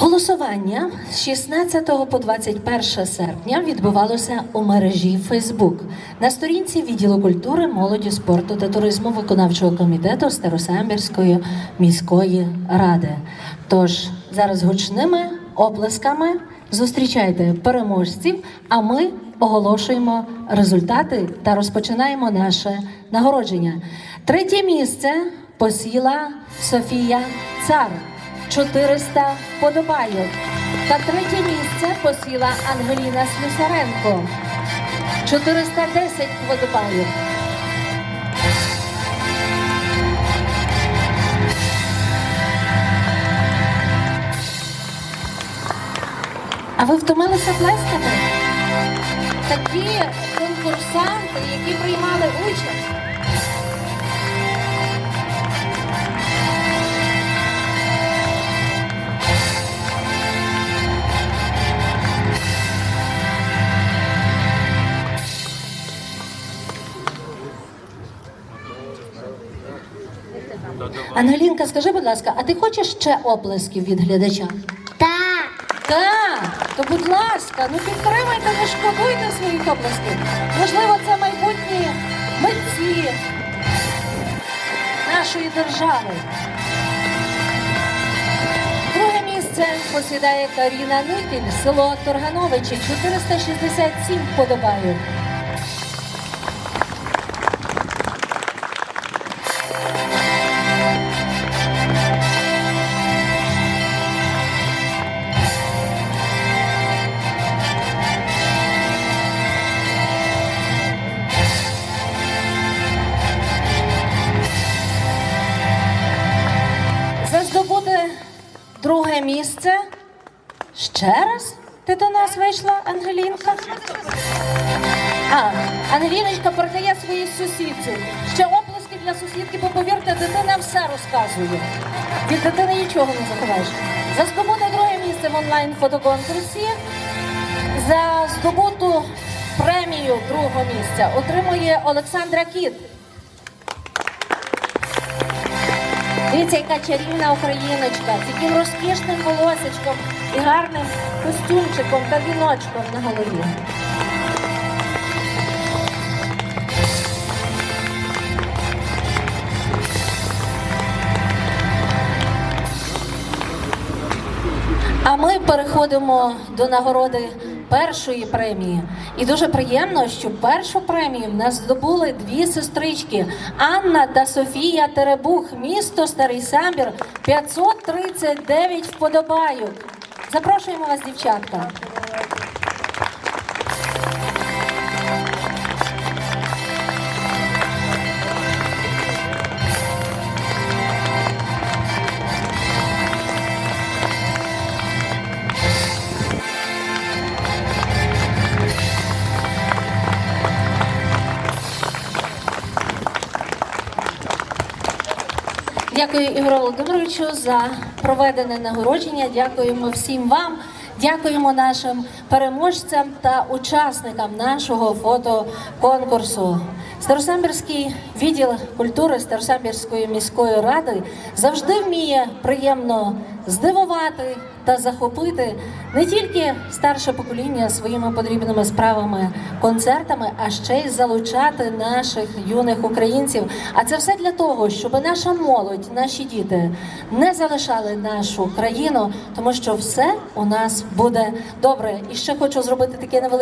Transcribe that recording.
Голосування з 16 по 21 серпня відбувалося у мережі Фейсбук на сторінці відділу культури, молоді, спорту та туризму виконавчого комітету Старосамбірської міської ради. Тож зараз гучними оплесками зустрічайте переможців, а ми оголошуємо результати та розпочинаємо наше нагородження. Третє місце посіла Софія Цар. 400 подобайок. Та третє місце посіла Ангеліна Слюсаренко. 410 подобайок. А ви втомилися плескати? Такі конкурсанти, які приймали участь. Ангелінка, скажи, будь ласка, а ти хочеш ще оплесків від глядача? Так. Так, то будь ласка, ну підтримайте, не шкодуйте своїх оплесків. Можливо, це майбутні митці нашої держави. Друге місце посідає Каріна Никіль, село Торгановичі, 467 вподобаю. Місце. Ще раз ти до нас вийшла, Ангелінка? А, Ангеліночка передає своїй сусідці. Ще оплески для сусідки, бо повірте, дитина все розказує. Від дитини нічого не заховаєш. За здобуте друге місце в онлайн фотоконкурсі. За здобуту премію другого місця отримує Олександра Кіт. Дивіться, яка чарівна україночка з яким розкішним волосечком і гарним костюмчиком та віночком на голові. А ми переходимо до нагороди першої премії. І дуже приємно, що першу премію в нас здобули дві сестрички Анна та Софія Теребух, місто Старий Самбір, 539 вподобайок. Запрошуємо вас, дівчатка. Дякую Ігору Володимировичу за проведене нагородження. Дякуємо всім вам. Дякуємо нашим переможцям та учасникам нашого фотоконкурсу. Старосамбірський відділ культури Старосамбірської міської ради завжди вміє приємно здивувати та захопити не тільки старше покоління своїми потрібними справами, концертами, а ще й залучати наших юних українців. А це все для того, щоб наша молодь, наші діти не залишали нашу країну, тому що все у нас буде добре. І ще хочу зробити таке невеличке.